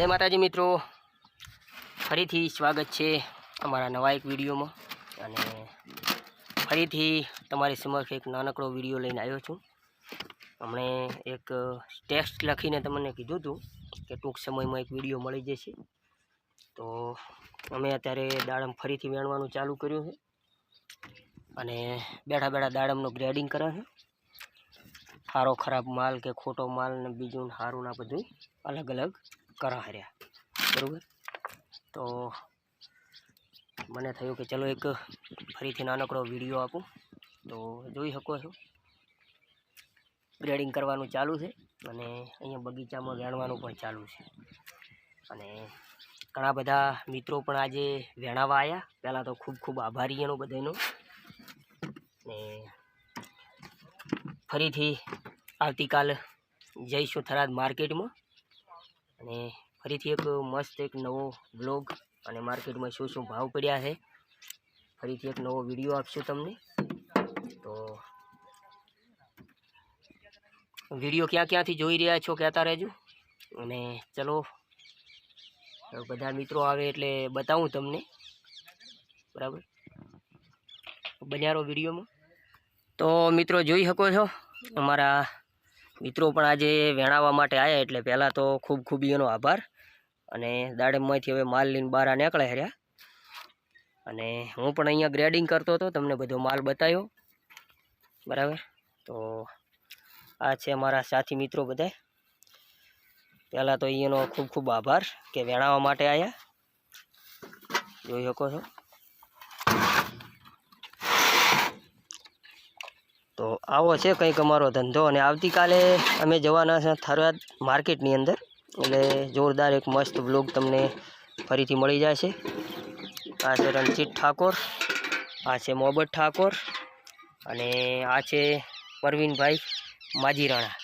જય માતાજી મિત્રો. ફરીથી સ્વાગત છે અમારા નવા એક વિડીયોમાં. અને ફરીથી તમારી સમક્ષ એક નાનકડો વીડિયો લઈને આવ્યો છું. હમણે એક ટેક્સ્ટ લખીને તમને કીધું હતું કે ટૂંક સમયમાં એક વીડિયો મળી જશે. તો અમે અત્યારે દાડમ ફરીથી વેણવાનું ચાલુ કર્યું છે. અને બેઠા બેઠા દાડમનું ગ્રેડિંગ કરે છે. સારો ખરાબ માલ કે ખોટો માલ ને બીજું સારું ના બધું અલગ અલગ કરા હર્યા બરાબર? તો મને થયું કે ચલો એક ફરીથી નાનકડો વીડિયો આપું. તો જોઈ શકો છો. ગ્રેડિંગ કરવાનું ચાલુ છે અને અહીંયા બગીચામાં વેણવાનું પણ ચાલુ છે. અને ઘણા બધા મિત્રો પણ આજે વેણાવા આવ્યા પહેલાં તો ખૂબ ખૂબ આભારી એનો બધાનો. ને ફરીથી આવતીકાલ જઈશું થરાદ માર્કેટમાં. અને ફરીથી એક મસ્ત એક નવો બ્લોગ અને માર્કેટમાં શું શું ભાવ પડ્યા છે, ફરીથી એક નવો વીડિયો આપશું તમને. તો વીડિયો ક્યાં ક્યાંથી જોઈ રહ્યા છો કહેતા રહેજો. અને ચલો બધા મિત્રો આવે એટલે બતાવું તમને. બરાબર? બન્યારો વિડીયોમાં તો મિત્રો જોઈ શકો છો અમારા મિત્રો પણ આજે વેણાવવા માટે આવ્યા એટલે પહેલાં તો ખૂબ ખૂબ એનો આભાર. અને દાડમમાંથી હવે માલ લઈને બહાર નીકળે રહ્યા. અને હું પણ અહીંયા ગ્રેડિંગ કરતો હતો, તમને બધો માલ બતાવ્યો બરાબર? તો આ છે અમારા સાથી મિત્રો બધા પહેલાં તો અહીંયાનો ખૂબ ખૂબ આભાર કે વેણાવવા માટે આવ્યા જોઈ શકો છો તો આવો છે કંઈક અમારો ધંધો અને આવતીકાલે અમે જવાના છે થરાદ માર્કેટની અંદર. એટલે જોરદાર એક મસ્ત બ્લોગ તમને ફરીથી મળી જશે. આ છે રણજીત ઠાકોર, આ છે મોહબત ઠાકોર અને આ છે પરવીનભાઈ માજીરાણા.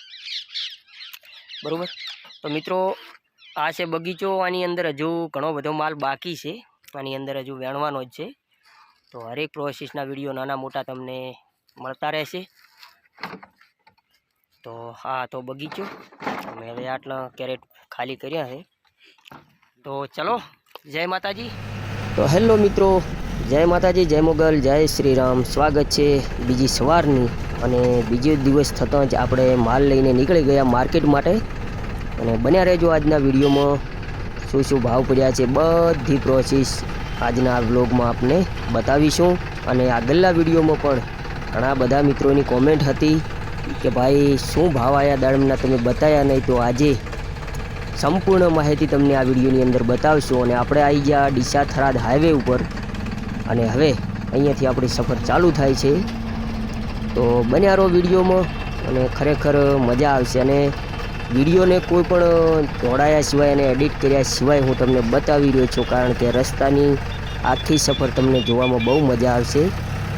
બરાબર? તો મિત્રો, આ છે બગીચો, આની અંદર હજુ ઘણો બધો માલ બાકી છે. આની અંદર હજુ વેણવાનો જ છે. તો હરેક પ્રોસેસના વીડિયો નાના મોટા તમને મળતા રહેશે. તો હા, તો બગીચો. અમે હવે આટલા કેરેટ ખાલી કર્યા છે. તો ચલો, જય માતાજી. તો હેલો મિત્રો, જય માતાજી, જય મોગલ, જય શ્રી રામ સ્વાગત છે બીજી સવારની અને બીજો દિવસ થતાં જ આપણે માલ લઈને નીકળી ગયા માર્કેટ માટે. અને બન્યા રહેજો આજના વિડીયોમાં. શું શું ભાવ પડ્યા છે બધી પ્રોસેસ આજના વ્લોગમાં આપને બતાવીશું. અને આગળના વિડીયોમાં પણ ઘણા બધા મિત્રોની કોમેન્ટ હતી કે ભાઈ, શું ભાવ આવ્યા દાડમના તમે બતાવ્યા નહીં? તો આજે સંપૂર્ણ માહિતી તમને આ વિડીયોની અંદર બતાવશું અને આપણે આવી ગયા ડીસા થરાદ હાઈવે ઉપર. અને હવે અહીંયાથી આપણી સફર ચાલુ થાય છે. તો બન્યા રહો વિડીયોમાં અને ખરેખર મજા આવશે. અને વિડીયોને કોઈ પણ જોડાયા સિવાય અને એડિટ કર્યા સિવાય હું તમને બતાવી રહ્યો છું, કારણ કે રસ્તાની આખી સફર તમને જોવામાં બહુ મજા આવશે.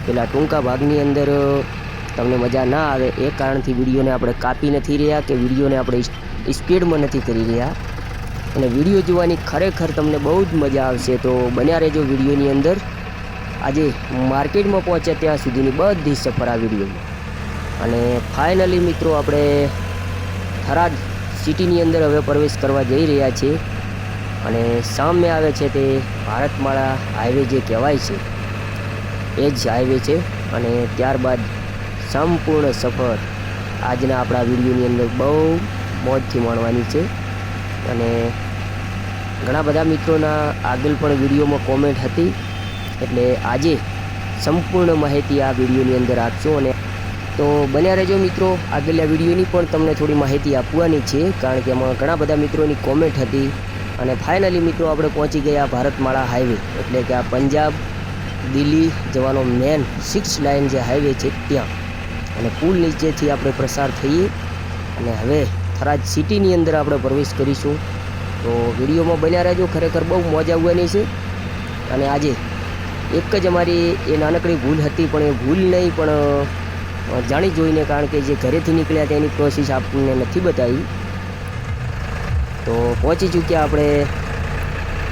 પેલા ટૂંકા ભાગની અંદર તમને મજા ના આવે એ કારણથી વિડીયોને આપણે કાપી નથી રહ્યા કે વિડીયોને આપણે સ્પીડમાં નથી કરી રહ્યા. અને વીડિયો જોવાની ખરેખર તમને બહુ જ મજા આવશે. તો બન્યા રહેજો વિડીયોની અંદર. આજે માર્કેટમાં પહોંચ્યા ત્યાં સુધીની બધી સફર આ વિડીયોમાં. અને ફાઇનલી મિત્રો આપણે થરાદ સિટીની અંદર હવે પ્રવેશ કરવા જઈ રહ્યા છીએ. અને સામે આવે છે તે ભારતમાળા હાઈવે જે કહેવાય છે. એ જ હાઈવે છે અને ત્યારબાદ સંપૂર્ણ સફર આજના આપણા વિડીયોની અંદર બહુ મોજથી માણવાની છે. અને ઘણા બધા મિત્રોના આગળ પણ વિડીયોમાં કોમેન્ટ હતી. એટલે આજે સંપૂર્ણ માહિતી આ વિડીયોની અંદર આપશો અને તો બન્યા રહેજો મિત્રો, આગળના વિડીયોની પણ તમને થોડી માહિતી આપવાની છે, કારણ કે એમાં ઘણા બધા મિત્રોની કોમેન્ટ હતી. અને ફાઇનલી મિત્રો, આપણે પહોંચી ગયા ભારતમાળા હાઈવે એટલે કે આ પંજાબ દિલ્હી જવાનો મેન સિક્સ લાઇન જે હાઈવે છે ત્યાં. અને પુલ નીચેથી આપણે પ્રસાર થઈએ અને હવે થરાદ સિટીની અંદર આપણે પ્રવેશ કરીશું. તો વિડીયોમાં બન્યા રહેજો, ખરેખર બહુ મોજ આવવાની છે. અને આજે એક જ અમારી એ નાનકડી ભૂલ હતી, પણ એ ભૂલ નહીં, પણ જાણી જોઈને કારણ કે જે ઘરેથી નીકળ્યા તેની પ્રોસેસ આપણને નથી બતાવી. તો પહોંચી ચૂક્યા આપણે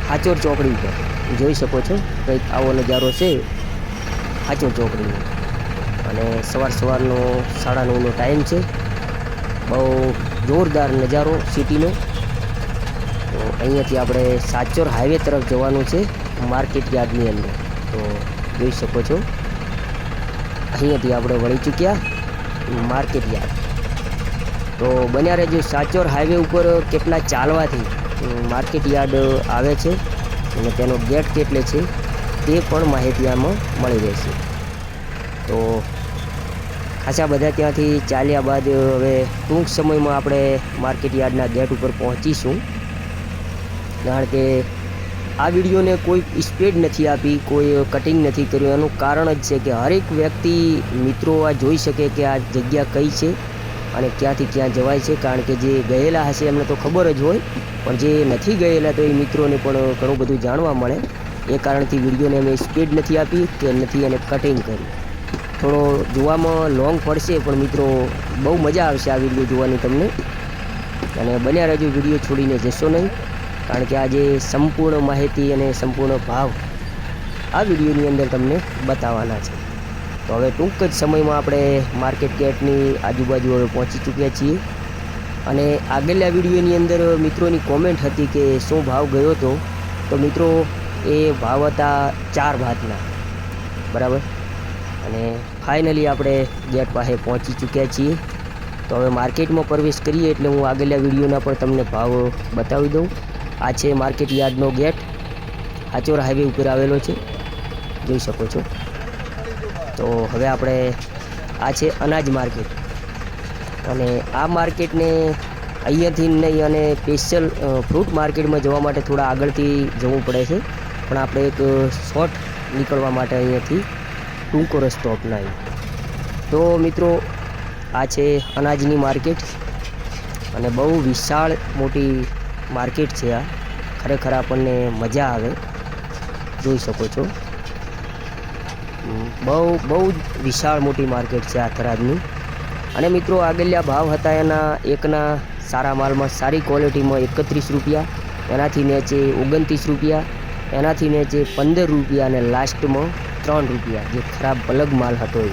હાચોર ચોકડી ઉપર. જોઈ શકો છો. કંઈક આવો નજારો છે. હાચોર ચોકડીનો અને સવાર સવારનો, સાડા નવનો ટાઈમ છે. બહુ જોરદાર નજારો સિટીનો. તો અહીંયાથી આપણે સાચોર હાઈવે તરફ જવાનું છે માર્કેટ યાર્ડની અંદર. તો જોઈ શકો છો. અહીંયાથી આપણે વળી ચૂક્યા માર્કેટ યાર્ડ. તો બન્યા રહેજો સાચોર હાઈવે ઉપર કેટલા ચાલવાથી માર્કેટ યાર્ડ આવે છે. અને તેનો ગેટ કેટલે છે તે પણ માહિતી આમાં મળી રહેશે. તો ખાસા બધા ત્યાંથી ચાલ્યા બાદ હવે ટૂંક સમયમાં આપણે માર્કેટ યાર્ડના ગેટ ઉપર પહોંચીશું. કારણ કે આ વિડીયોને કોઈ સ્પીડ નથી આપી, કોઈ કટિંગ નથી કર્યું. એનું કારણ જ છે કે હરેક વ્યક્તિ મિત્રો આ જોઈ શકે કે આ જગ્યા કઈ છે અને ક્યાંથી ક્યાં જવાય છે. કારણ કે જે ગયેલા હશે, એમને તો ખબર જ હોય. પણ જે નથી ગયેલા તો એ મિત્રોને પણ ઘણું બધું જાણવા મળે. એ કારણથી વિડીયોને અમે સ્પીડ નથી આપી કે નથી એને કટિંગ કરી. થોડો જોવામાં લોંગ પડશે પણ મિત્રો બહુ મજા આવશે આ વીડિયો જોવાની તમને. અને બન્યા રહેજો વીડિયો છોડીને જશો નહીં, કારણ કે આજે સંપૂર્ણ માહિતી અને સંપૂર્ણ ભાવ આ વિડીયોની અંદર તમને બતાવવાના છે. તો હવે ટૂંક જ સમયમાં આપણે માર્કેટ ગેટની આજુબાજુ હવે પહોંચી ચૂક્યા છીએ. અને આગળના વિડીયોની અંદર મિત્રોની કોમેન્ટ હતી કે શું ભાવ ગયો હતો? તો મિત્રો, એ ભાવ હતા ચાર ભાતના. બરાબર? અને ફાઇનલી આપણે ગેટ પાસે પહોંચી ચૂક્યા છીએ. તો હવે માર્કેટમાં પ્રવેશ કરીએ એટલે હું આગળના વિડીયોના પણ તમને ભાવ બતાવી દઉં. આ છે માર્કેટ યાર્ડનો ગેટ. આચોર હાઈવે ઉપર આવેલો છે. જોઈ શકો છો. તો હવે આપણે, આ છે અનાજ માર્કેટ અને આ માર્કેટને અહીંયાથી નહીં અને સ્પેશિયલ ફ્રૂટ માર્કેટમાં જવા માટે થોડા આગળથી જવું પડે છે. પણ આપણે એક શોર્ટ નીકળવા માટે અહીંયાથી ટૂંકો રસ્તો અપનાવ્યો તો મિત્રો, આ છે અનાજની માર્કેટ અને બહુ વિશાળ મોટી માર્કેટ છે આ. ખરેખર આપણને મજા આવે. જોઈ શકો છો. બહુ બહુ જ વિશાળ મોટી માર્કેટ છે આ થરાદની અને મિત્રો આગળના ભાવ હતા એના એકના સારા માલમાં સારી ક્વોલિટીમાં એકત્રીસ રૂપિયા, એનાથી નીચે ઓગણત્રીસ રૂપિયા, એનાથી નીચે પંદર રૂપિયા અને લાસ્ટમાં ત્રણ રૂપિયા, જે ખરાબ અલગ માલ હતો એ.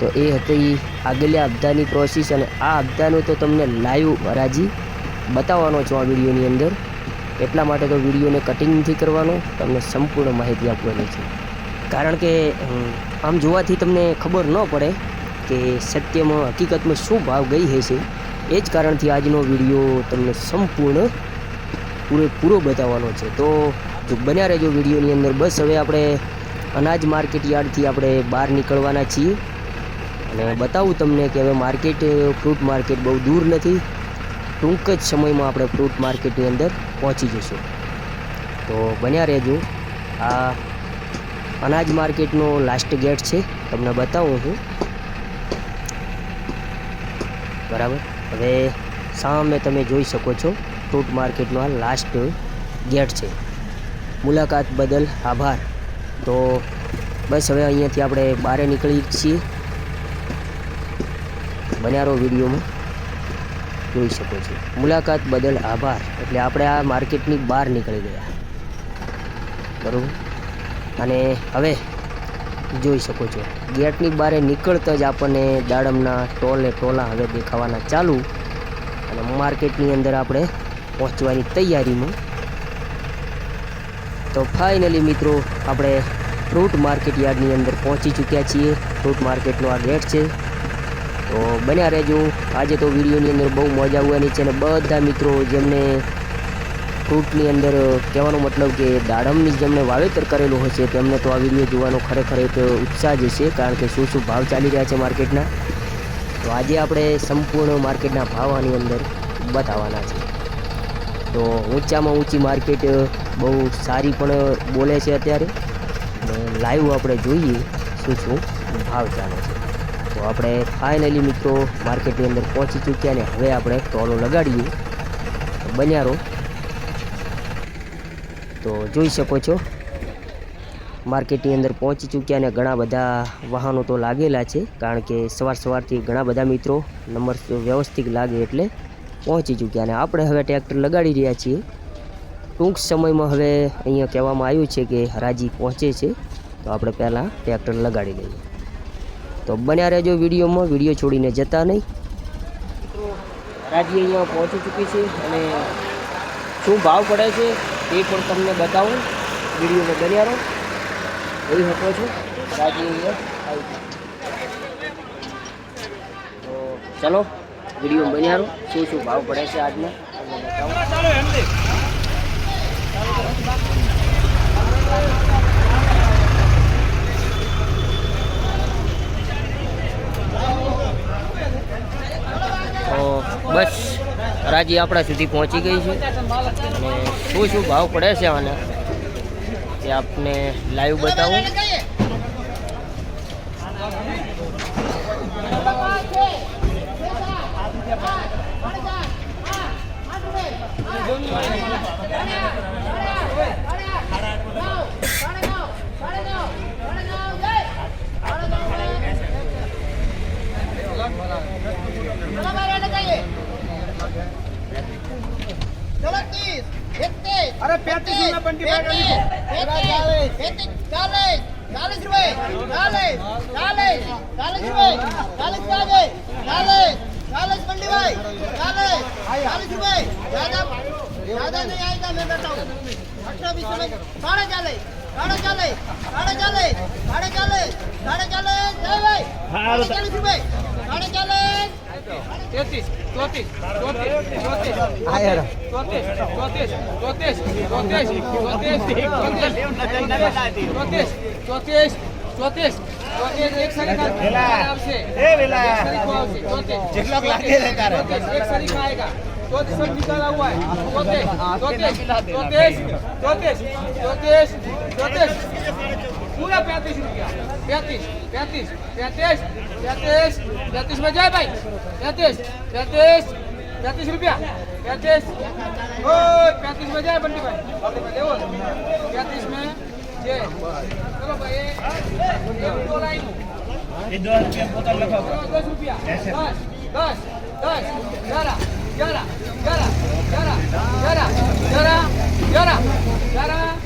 તો એ હતી આગળના હપ્તાની પ્રોસેસ અને આ હપ્તાનું તો તમને લાઈવ હરાજી બતાવવાનો છું આ વિડીયોની અંદર. એટલા માટે તો વિડીયોને કટિંગ નથી કરવાનો, તમને સંપૂર્ણ માહિતી આપવાની છે. કારણ કે આમ જોવાથી તમને ખબર ન પડે કે સત્યમાં, હકીકતમાં શું ભાવ ગઈ હશે, એ જ કારણથી આજનો વીડિયો તમને સંપૂર્ણ પૂરેપૂરો બતાવવાનો છે. તો જો બન્યા રહેજો વિડીયોની અંદર, બસ હવે આપણે અનાજ માર્કેટ યાર્ડથી આપણે બહાર નીકળવાના છીએ. અને બતાવું તમને કે હવે માર્કેટ, ફ્રૂટ માર્કેટ બહુ દૂર નથી. ટૂંક જ સમયમાં આપણે ફ્રૂટ માર્કેટની અંદર પહોંચી જશું. તો બન્યા રહેજો. આ અનાજ માર્કેટનો લાસ્ટ ગેટ છે, તમને બતાવું હું. બરાબર? હવે સામે તમે જોઈ શકો છો, ફ્રૂટ માર્કેટનો આ લાસ્ટ ગેટ છે. મુલાકાત બદલ આભાર. તો બસ હવે અહીંયાથી આપણે બહાર નીકળી છીએ. બન્યારો વિડીયોમાં જોઈ શકો છો. મુલાકાત બદલ આભાર. એટલે આપણે આ માર્કેટની બહાર નીકળી ગયા. બરાબર? અને હવે જોઈ શકો છો. ગેટની બહાર નીકળતા જ આપણને દાડમના ટોલે ટોલા હવે દેખાવાના ચાલુ. અને માર્કેટની અંદર આપણે પહોંચવાની તૈયારીમાં. તો ફાઇનલી મિત્રો, આપણે ફ્રૂટ માર્કેટ યાર્ડની અંદર પહોંચી ચૂક્યા છીએ. ફ્રૂટ માર્કેટનો આ ગેટ છે. તો બન્યા રહેજો. આજે તો વિડીયોની અંદર બહુ મજા આવવાની છે અને બધા મિત્રો જેમને ફ્રૂટની અંદર કહેવાનો મતલબ કે દાડમની જેમણે વાવેતર કરેલું હશે, તેમને તો આ વીડિયો જોવાનો ખરેખર એક ઉત્સાહ જ છે, કારણ કે શું શું ભાવ ચાલી રહ્યા છે માર્કેટના? તો આજે આપણે સંપૂર્ણ માર્કેટના ભાવ આની અંદર બતાવવાના છે. તો ઊંચામાં ઊંચી માર્કેટ બહુ સારી પણ બોલે છે અત્યારે. લાઈવ આપણે જોઈએ શું શું ભાવ ચાલે છે. તો આપણે ફાઇનલી મિત્રો માર્કેટની અંદર પહોંચી ચૂક્યા ને હવે આપણે ટોલો લગાડીએ. બન્યારો તો જોઈ શકો છો. માર્કેટની અંદર પહોંચી ચૂક્યા અને ઘણા બધા વાહનો તો લાગેલા છે, કારણ કે સવાર સવારથી ઘણા બધા મિત્રો નંબર વ્યવસ્થિત લાગે એટલે પહોંચી ચૂક્યા અને આપણે હવે ટ્રેક્ટર લગાડી રહ્યા છીએ. ટૂંક સમયમાં હવે અહીંયા કહેવામાં આવ્યું છે કે હરાજી પહોંચે છે, તો આપણે પહેલાં ટ્રેક્ટર લગાડી લઈએ. તો બન્યા રહેજો વિડીયોમાં, વીડિયો છોડીને જતા નહીં. હરાજી અહીંયા પહોંચી ચૂકી છે અને શું ભાવ પડે છે? એ પણ તમને બતાવું. વિડીયોમાં બન્યા રહો જોઈ શકો છો. આવી તો ચલો, વીડિયો બન્યા રહો શું શું ભાવ પડે છે આજના? તમને બતાવું. બસ રાજી આપણા સુધી પહોંચી ગઈ છે. અને શું શું ભાવ પડે છે આને? તે આપને લાઈવ બતાવું. अरे અરે પેતીસ રૂપિયા બંટી ચાલે. ચાલે ચાલીસ ચાલીસ ચાલે ચાલે ચાલીસ રૂપિયા ચાલે બાજે ચાલે ચાલીસ બંટી ચાલે ચાલીસ ચાલીસ રૂપિયા. દાદા દાદા નહીં આયતા મેં બતાવું અઠરા વીસ ચાલે સાડા ચાલે સાડા ચાલે સાડા ચાલે સાડા ચાલે સાડા ચાલીસ સાડા ચાલીસ ચાલે સાડા ચાલીસ चालीस रुपए साढ़े चालीस तैतीस चौतीस चौतीस चौतीस चौतीस चौतीस चौतीस चौतीस चौतीस चौतीस चौतीस चौतीस एक सारी का आपसे एक सारी को आपसे चौतीस चौतीस एक सारी का आएगा चौतीस सब निकाला हुआ है चौतीस चौतीस चौतीस चौतीस चौतीस પૂરા પેત્રીસ રૂપિયા પેત્રીસ પેત્રીસ પેત્રીસ પેત્રીસ પેત્રીસ માં જાય ભાઈ પેત્રીસ પેત્રીસ પેત્રીસ રૂપિયા પેત્રીસ ઓ પેત્રીસ માં જાય બંટીભાઈ દેવો પેત્રીસ માં જે ચલો ભાઈ એ લાઈનું એ દસ રૂપિયા પોતા લખાવો દસ રૂપિયા દસ દસ દસ ગ્યારા ગ્યારા ગ્યારા ગ્યારા ગ્યારા ગ્યારા ગ્યારા ગ્યારા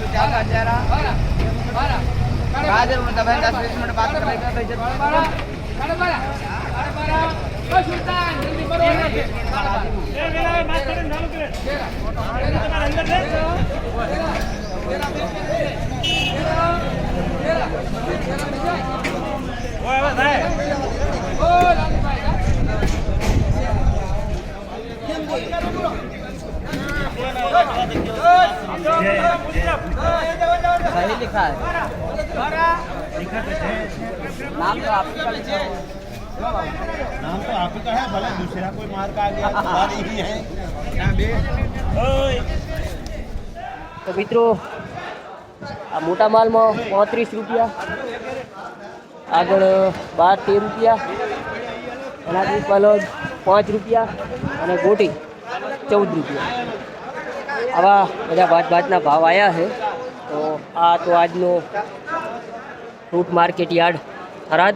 गाजर में दबाए दस बीस मिनट बात कर Yeah. सही लिखा है नाम तो आपका नाम तो आप ही का है भले दूसरा कोई मार्क आ गया तो हमारी ही है તો મિત્રો આ મોટા માલમાં પાંત્રીસ રૂપિયા આગળ બાર તેર રૂપિયા એનાથી પલગ પાંચ રૂપિયા અને ગોટી ચૌદ રૂપિયા આવા બધા ભાત ભાતના ભાવ આવ્યા છે તો આ તો આજનો ફ્રૂટ માર્કેટ યાર્ડ થરાદ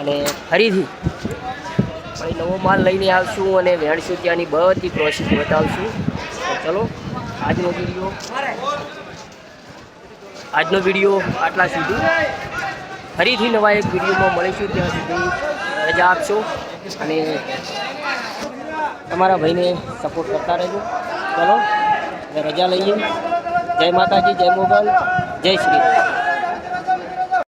અને ફરીથી પછી નવો માલ લઈને આવશું અને વેણશું ત્યાંની બધી પ્રોસેસ બતાવશું. તો ચલો, આજનો વીડિયો આજનો વીડિયો આટલા સુધી. ફરીથી નવા એક વિડીયોમાં મળીશું ત્યાં સુધી. રજા આપશો અને તમારા ભાઈને સપોર્ટ કરતા રહેજો. ચલો રજા લઈએ. જય માતાજી જય મોગલ જય શ્રી.